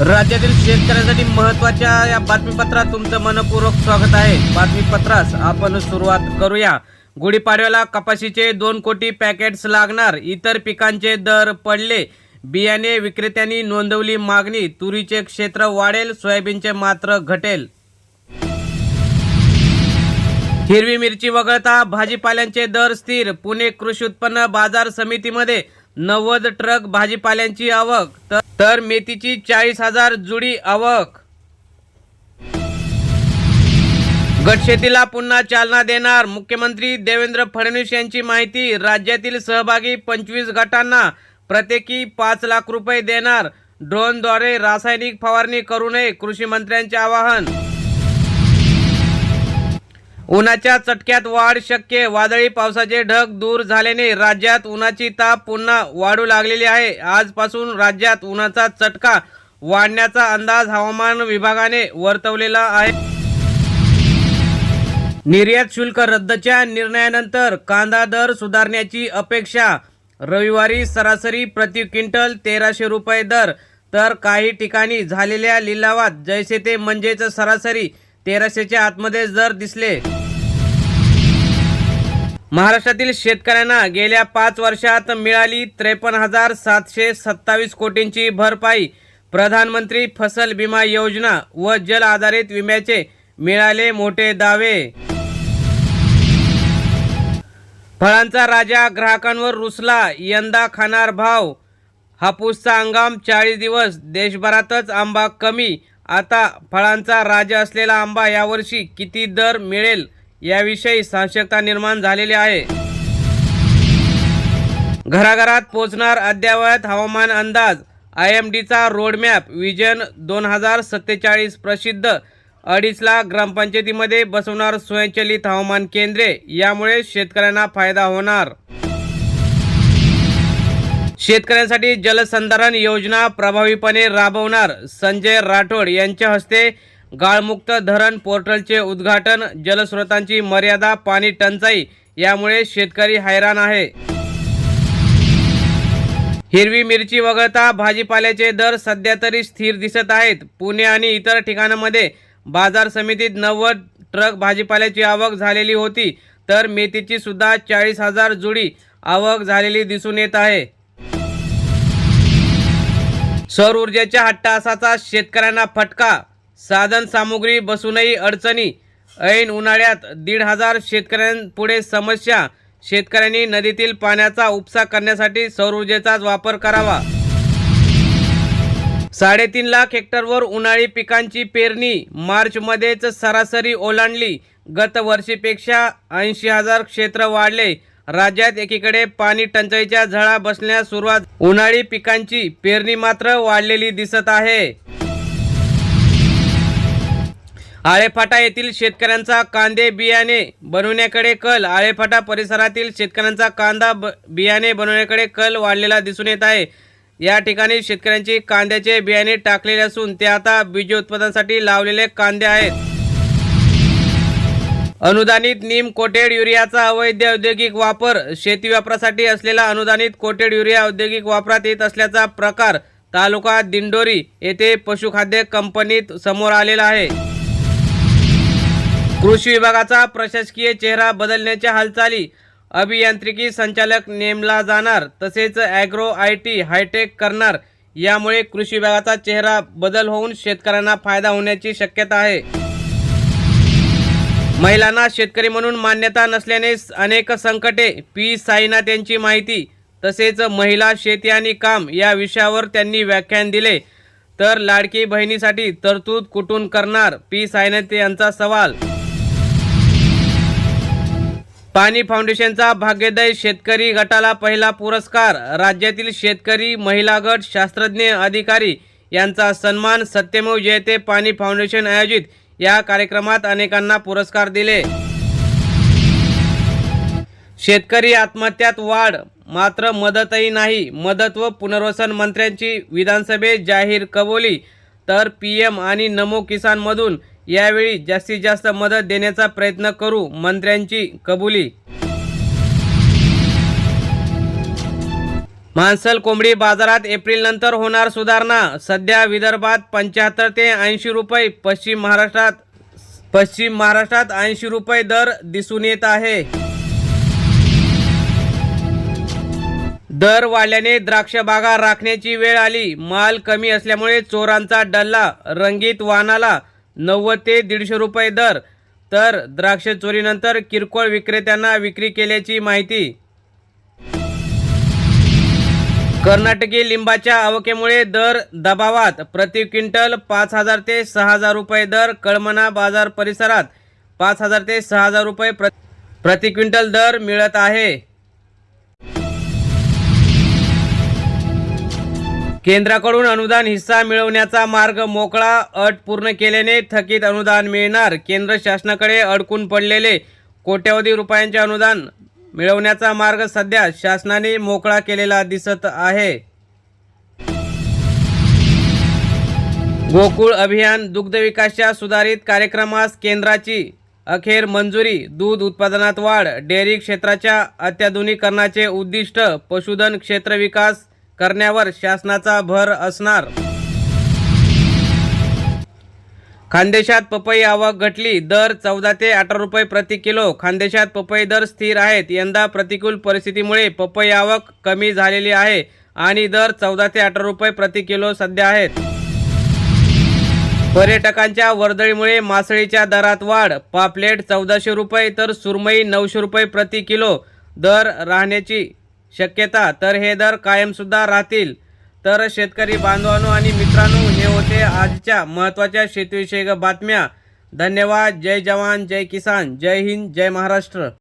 राज्यातील शेतकऱ्यांसाठी महत्त्वाच्या या बातमीपत्रात तुमचं मनपूर्वक स्वागत आहे. बातमीपत्रास आपण सुरुवात करूया. गुढीपाडव्याला कपाशीचे दोन कोटी पॅकेट्स लागणार इतर पिकांचे दर पडले. बियाणे विक्रेत्यांनी नोंदवली मागणी तुरीचे क्षेत्र वाढेल सोयाबीनचे मात्र घटेल. हिरवी मिरची वगळता भाजीपाल्यांचे दर स्थिर पुणे कृषी उत्पन्न बाजार समितीमध्ये नव्वद ट्रक भाजीपाल्यांची आवक तर- तर मेथीची चाळीस हजार जुडी आवक. गटशेतीला पुन्हा चालना देणार मुख्यमंत्री देवेंद्र फडणवीस यांची माहिती राज्यातील सहभागी पंचवीस गटांना प्रत्येकी पाच लाख रुपये देणार. ड्रोनद्वारे रासायनिक फवारणी करू नये कृषी मंत्र्यांचे आवाहन. उन्हाच्या चटक्यात वाढ शक्य. वादळी पावसाचे ढग दूर झाल्याने राज्यात उन्हाची ताप पुन्हा वाढू लागलेली आहे. आजपासून राज्यात उन्हाचा चटका वाढण्याचा अंदाज हवामान विभागाने वर्तवलेला आहे. निर्यात शुल्क रद्दच्या निर्णयानंतर कांदा दर सुधारण्याची अपेक्षा. रविवारी सरासरी प्रति क्विंटल तेराशे रुपये दर. तर काही ठिकाणी झालेल्या लिलावात जैसे ते म्हणजेच सरासरी तेराशेच्या आतमध्ये दर दिसले. महाराष्ट्रातील शेतकऱ्यांना गेल्या पाच वर्षात मिळाली त्रेपन्न हजार सातशे सत्तावीस कोटींची भरपाई. प्रधानमंत्री फसल विमा योजना व जल आधारित विम्याचे मिळाले मोठे दावे. फळांचा राजा ग्राहकांवर रुसला यंदा खाणार भाव. हापूसचा हंगाम चाळीस दिवस देशभरातच आंबा कमी. आता फळांचा राजा असलेला आंबा यावर्षी किती दर मिळेल? याविषयी साशंकता निर्माण झालेली आहे. घराघरात पोचणार अद्ययावत हवामान अंदाज आय एम डीचा रोडमॅप विजन दोन हजार सत्तेचाळीस प्रसिद्ध. अडीच लाख ग्रामपंचायतीमध्ये बसवणार स्वयंचलित हवामान केंद्रे यामुळे शेतकऱ्यांना फायदा होणार. शेतकऱ्यांसाठी जलसंधारण योजना प्रभावीपणे राबवणार संजय राठोड यांच्या हस्ते गाळमुक्त धरण पोर्टलचे उद्घाटन जलस्रोतांची मर्यादा पाणी टंचाई यामुळे शेतकरी हैराण आहे. हिरवी मिरची वगळता भाजीपाल्याचे दर सध्या तरी स्थिर दिसत आहेत. पुणे आणि इतर ठिकाणांमध्ये बाजार समितीत नव्वद ट्रक भाजीपाल्याची आवक झालेली होती तर मेथीची सुद्धा चाळीस हजार जुडी आवक झालेली दिसून येत आहे. सौर ऊर्जेच्या हट्टासाचा शेतकऱ्यांना फटका साधन सामुग्री बसूनही अडचणी. ऐन उन्हाळ्यात दीड हजार शेतकऱ्यांपुढे समस्या. शेतकऱ्यांनी नदीतील पाण्याचा उपसा करण्यासाठी सौरऊर्जेचाच वापर करावा. साडेतीन लाख हेक्टरवर उन्हाळी पिकांची पेरणी. मार्चमध्येच सरासरी ओलांडली. गत वर्षीपेक्षा ऐंशी हजार क्षेत्र वाढले. राज्यात एकीकडे पाणी टंचाईच्या झळा बसण्यास सुरुवात. उन्हाळी पिकांची पेरणी मात्र वाढलेली दिसत आहे. आळेफाटा येथील शेतकऱ्यांचा कांदे बियाणे बनवण्याकडे कल. आळेफाटा परिसरातील शेतकऱ्यांचा कांदा ब- बियाणे बनवण्याकडे कल वाढलेला दिसून येत आहे. या ठिकाणी शेतकऱ्यांची कांद्याचे बियाणे टाकलेले असून ते आता बीज उत्पादनासाठी लावलेले कांदे आहेत. अनुदानित नीम कोटेड युरियाचा अवैध औद्योगिक वापर शेती वापरासाठी असलेला अनुदानित कोटेड युरिया औद्योगिक वापरात येत असल्याचा प्रकार तालुका दिंडोरी येथे पशुखाद्य कंपनीत समोर आलेला आहे. कृषी विभागाचा प्रशासकीय चेहरा बदलण्याच्या हालचाली. अभियांत्रिकी संचालक नेमला जाणार तसेच ॲग्रो आय टी हायटेक करणार. यामुळे कृषी विभागाचा चेहरा बदल होऊन शेतकऱ्यांना फायदा होण्याची शक्यता आहे. महिलांना शेतकरी म्हणून मान्यता नसल्याने अनेक संकटे पी. साईनाथ यांची माहिती तसेच महिला शेती आणि काम या विषयावर त्यांनी व्याख्यान दिले. तर लाडकी बहिणीसाठी तरतूद कुठून करणार पी. साईनाथ यांचा सवाल. पाणी फाउंडेशनचा भाग्योदय शेतकरी गटाला पहिला पुरस्कार. राज्यातील शेतकरी महिला गट शास्त्रज्ञ अधिकारी यांचा सन्मान सत्यमेव जयते पाणी फाउंडेशन आयोजित. या कार्यक्रमात अनेकांना पुरस्कार दिले. शेतकरी आत्महत्यात वाढ मात्र मदतही नाही. मदत व पुनर्वसन मंत्र्यांची विधानसभेत जाहीर कबोली. तर पी एम आणि नमो किसानमधून यावेळी जास्तीत जास्त मदत देण्याचा प्रयत्न करू मंत्र्यांची कबुली. मांसल कोंबडी बाजारात एप्रिल नंतर होणार सुधारणा. सध्या विदर्भात पंच्याहत्तर ते ऐंशी रुपये पश्चिम महाराष्ट्रात पश्चिम महाराष्ट्रात ऐंशी रुपये दर दिसून येत आहे. दर वाढल्याने द्राक्ष बागा राखण्याची वेळ आली. माल कमी असल्यामुळे चोरांचा डल्ला रंगीत वाहनाला नव्वद ते दीडशे रुपये दर. तर द्राक्ष चोरीनंतर किरकोळ विक्रेत्यांना विक्री केल्याची माहिती. कर्नाटकी लिंबाच्या आवकेमुळे दर दबावात. प्रति क्विंटल पाच हजार ते सहा हजार रुपये दर कळमना बाजार परिसरात. पाच हजार ते सहा हजार रुपये प्र प्रति क्विंटल दर मिळत आहे. केंद्राकडून अनुदान हिस्सा मिळवण्याचा मार्ग मोकळा अट पूर्ण केल्याने थकीत अनुदान मिळणार. केंद्र शासनाकडे अडकून पडलेले कोट्यवधी रुपयांचे अनुदान मिळवण्याचा मार्ग सध्या शासनाने मोकळा केलेला दिसत आहे. गोकुळ अभियान दुग्ध विकासच्या सुधारित कार्यक्रमास केंद्राची अखेर मंजुरी. दूध उत्पादनात वाढ. डेअरी क्षेत्राच्या अत्याधुनिकरणाचे उद्दिष्ट. पशुधन क्षेत्र विकास करण्यावर शासनाचा भर असणार. खानदेशात पपई आवक घटली दर चौदा ते अठरा रुपये प्रति किलो. खानदेशात पपई दर स्थिर आहेत. यंदा प्रतिकूल परिस्थितीमुळे पपई आवक कमी झालेली आहे आणि दर चौदा ते अठरा रुपये प्रति किलो सध्या आहेत. पर्यटकांच्या वर्दळीमुळे मासळीच्या दरात वाढ. पापलेट चौदाशे रुपये तर सुरमई नऊशे रुपये प्रति किलो दर राहण्याची शक्यता तर हे दर कायमसुद्धा राहतील. तर शेतकरी बांधवांनो आणि मित्रांनो हे होते आजच्या महत्त्वाच्या शेतीविषयक बातम्या. धन्यवाद. जय जवान जय किसान. जय हिंद जय महाराष्ट्र.